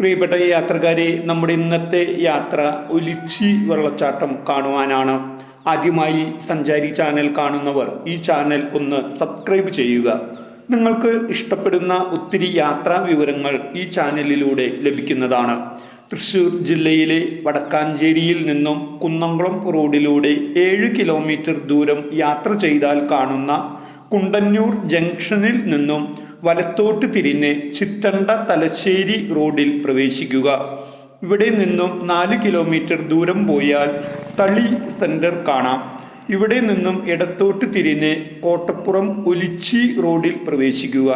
പ്രിയപ്പെട്ട യാത്രക്കാരെ നമ്മുടെ ഇന്നത്തെ യാത്ര ഒലിച്ചി വെള്ളച്ചാട്ടം കാണുവാനാണ്. ആദ്യമായി സഞ്ചാരി ചാനൽ കാണുന്നവർ ഈ ചാനൽ ഒന്ന് സബ്സ്ക്രൈബ് ചെയ്യുക. നിങ്ങൾക്ക് ഇഷ്ടപ്പെടുന്ന ഒത്തിരി യാത്രാ വിവരങ്ങൾ ഈ ചാനലിലൂടെ ലഭിക്കുന്നതാണ്. തൃശ്ശൂർ ജില്ലയിലെ വടക്കാഞ്ചേരിയിൽ നിന്നും കുന്നംകുളം റോഡിലൂടെ ഏഴ് കിലോമീറ്റർ ദൂരം യാത്ര ചെയ്താൽ കാണുന്ന കുണ്ടന്നൂർ ജംഗ്ഷനിൽ നിന്നും വലത്തോട്ട് തിരിഞ്ഞ് ചിത്തണ്ട തലശ്ശേരി റോഡിൽ പ്രവേശിക്കുക. ഇവിടെ നിന്നും നാല് കിലോമീറ്റർ ദൂരം പോയാൽ തളി സെന്റർ കാണാം. ഇവിടെ നിന്നും ഇടത്തോട്ട് തിരിഞ്ഞ് കോട്ടപ്പുറം ഒലിച്ചി റോഡിൽ പ്രവേശിക്കുക.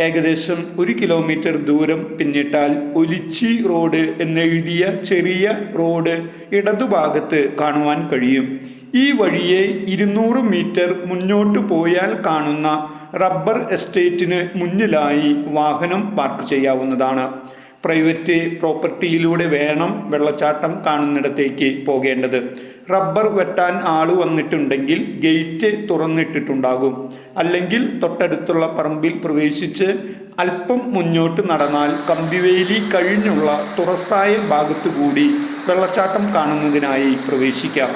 ഏകദേശം ഒരു കിലോമീറ്റർ ദൂരം പിന്നിട്ടാൽ ഒലിച്ചി റോഡ് എന്നെഴുതിയ ചെറിയ റോഡ് ഇടതുഭാഗത്ത് കാണുവാൻ കഴിയും. ഈ വഴിയെ ഇരുന്നൂറ് മീറ്റർ മുന്നോട്ട് പോയാൽ കാണുന്ന റബ്ബർ എസ്റ്റേറ്റിന് മുന്നിലായി വാഹനം പാർക്ക് ചെയ്യാവുന്നതാണ്. പ്രൈവറ്റ് പ്രോപ്പർട്ടിയിലൂടെ വേണം വെള്ളച്ചാട്ടം കാണുന്നിടത്തേക്ക് പോകേണ്ടത്. റബ്ബർ വെട്ടാൻ ആൾ വന്നിട്ടുണ്ടെങ്കിൽ ഗേറ്റ് തുറന്നിട്ടിട്ടുണ്ടാകും. അല്ലെങ്കിൽ തൊട്ടടുത്തുള്ള പറമ്പിൽ പ്രവേശിച്ച് അല്പം മുന്നോട്ട് നടന്നാൽ കമ്പിവേലി കഴിഞ്ഞുള്ള തുറസായ ഭാഗത്തുകൂടി വെള്ളച്ചാട്ടം കാണുന്നതിനായി പ്രവേശിക്കാം.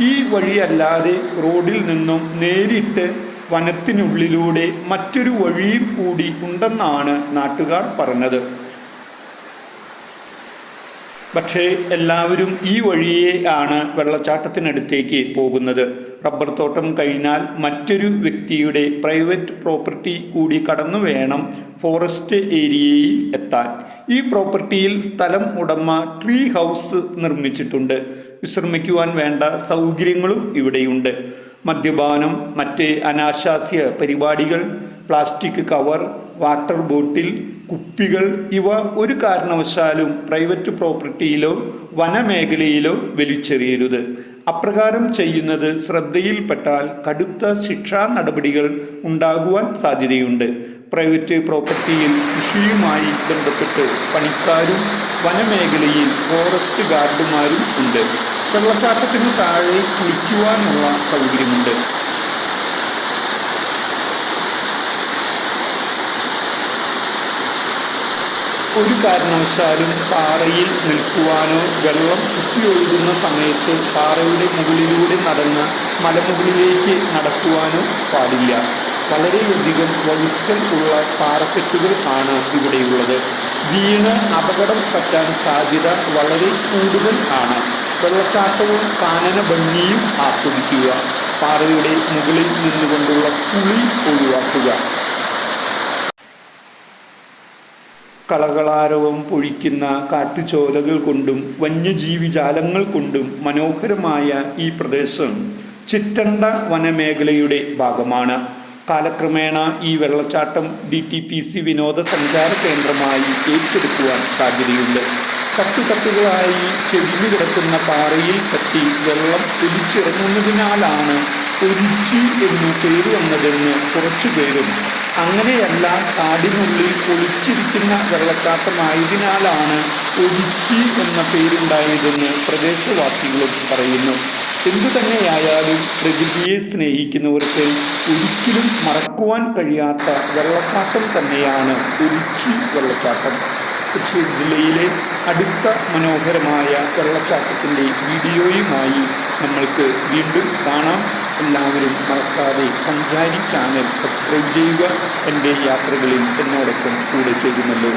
ഈ വഴിയല്ലാതെ റോഡിൽ നിന്നും നേരിട്ട് വനത്തിനുള്ളിലൂടെ മറ്റൊരു വഴിയും കൂടി ഉണ്ടെന്നാണ് നാട്ടുകാർ പറഞ്ഞത്. പക്ഷേ എല്ലാവരും ഈ വഴിയെ ആണ് വെള്ളച്ചാട്ടത്തിനടുത്തേക്ക് പോകുന്നത്. റബ്ബർ തോട്ടം കഴിഞ്ഞാൽ മറ്റൊരു വ്യക്തിയുടെ പ്രൈവറ്റ് പ്രോപ്പർട്ടി കൂടി കടന്നു വേണം ഫോറസ്റ്റ് ഏരിയയിൽ എത്താൻ. ഈ പ്രോപ്പർട്ടിയിൽ സ്ഥലം ഉടമ ട്രീ ഹൗസ് നിർമ്മിച്ചിട്ടുണ്ട്. വിശ്രമിക്കുവാൻ വേണ്ട സൗകര്യങ്ങളും ഇവിടെയുണ്ട്. മദ്യപാനം മറ്റ് അനാശാസ്യ പരിപാടികൾ പ്ലാസ്റ്റിക് കവർ വാട്ടർ ബോട്ടിൽ കുപ്പികൾ ഇവ ഒരു കാരണവശാലും പ്രൈവറ്റ് പ്രോപ്പർട്ടിയിലോ വനമേഖലയിലോ വലിച്ചെറിയരുത്. അപ്രകാരം ചെയ്യുന്നത് ശ്രദ്ധയിൽപ്പെട്ടാൽ കടുത്ത ശിക്ഷാ നടപടികൾ ഉണ്ടാകുവാൻ സാധ്യതയുണ്ട്. പ്രൈവറ്റ് പ്രോപ്പർട്ടിയിൽ കൃഷിയുമായി ബന്ധപ്പെട്ട് പണിക്കാരും വനമേഖലയിൽ ഫോറസ്റ്റ് ഗാർഡുമാരും ഉണ്ട്. വെള്ളച്ചാട്ടത്തിന് താഴെ കുളിക്കുവാനുള്ള സൗകര്യമുണ്ട്. ഒരു കാരണവശാലും പാറയിൽ നിൽക്കുവാനോ വെള്ളം കുത്തിയൊഴുകുന്ന സമയത്ത് പാറയുടെ മുകളിലൂടെ നടന്ന് മലമുകളിലേക്ക് നടക്കുവാനോ പാടില്ല. വളരെയധികം വഴുക്കൽ ഉള്ള പാറക്കെട്ടുകൾ ആണ് ഇവിടെയുള്ളത്. വീണ് അപകടം പറ്റാൻ സാധ്യത വളരെ കൂടുതൽ ആണ്. വെള്ളച്ചാട്ടവും കാനന ഭംഗിയും ആസ്വദിക്കുക. പാറയുടെ മുകളിൽ നിന്നുകൊണ്ടുള്ള കുളി ഒഴിവാക്കുക. കളകളാരവം പൊഴിക്കുന്ന കാട്ടുചോലകൾ കൊണ്ടും വന്യജീവി ജാലങ്ങൾ കൊണ്ടും മനോഹരമായ ഈ പ്രദേശം ചിറ്റണ്ട വനമേഖലയുടെ ഭാഗമാണ്. കാലക്രമേണ ഈ വെള്ളച്ചാട്ടം ഡി ടി പി സി വിനോദസഞ്ചാര കേന്ദ്രമായി ഏറ്റെടുക്കുവാൻ സാധ്യതയുണ്ട്. തട്ടുതട്ടുകളായി ചെവിഞ്ഞു കിടക്കുന്ന പാറയിൽ തട്ടി വെള്ളം ഒലിച്ചിറങ്ങുന്നതിനാലാണ് ഒലിച്ചി എന്ന് പേര് വന്നതെന്ന് കുറച്ചു പേരും. അങ്ങനെയല്ല കാടിനുള്ളിൽ ഒളിച്ചിരിക്കുന്ന വെള്ളച്ചാട്ടമായതിനാലാണ് ഒലിച്ചി എന്ന പേരുണ്ടായതെന്ന് പ്രദേശവാസികളും പറയുന്നു. എന്തു തന്നെയായാലും പ്രകൃതിയെ സ്നേഹിക്കുന്നവർക്ക് ഒരിക്കലും മറക്കുവാൻ കഴിയാത്ത വെള്ളച്ചാട്ടം തന്നെയാണ് ഒലിച്ചി വെള്ളച്ചാട്ടം. തൃശ്ശൂർ ജില്ലയിലെ അടുത്ത മനോഹരമായ വെള്ളച്ചാട്ടത്തിന്റെ വീഡിയോയുമായി നമ്മൾക്ക് വീണ്ടും കാണാം. എല്ലാവരും മറക്കാതെ സഞ്ചാരി ചാനൽ സബ്സ്ക്രൈബ് ചെയ്യുക. എന്റെ യാത്രകളിൽ എന്നോടൊപ്പം കൂടെ ചേരുമല്ലോ.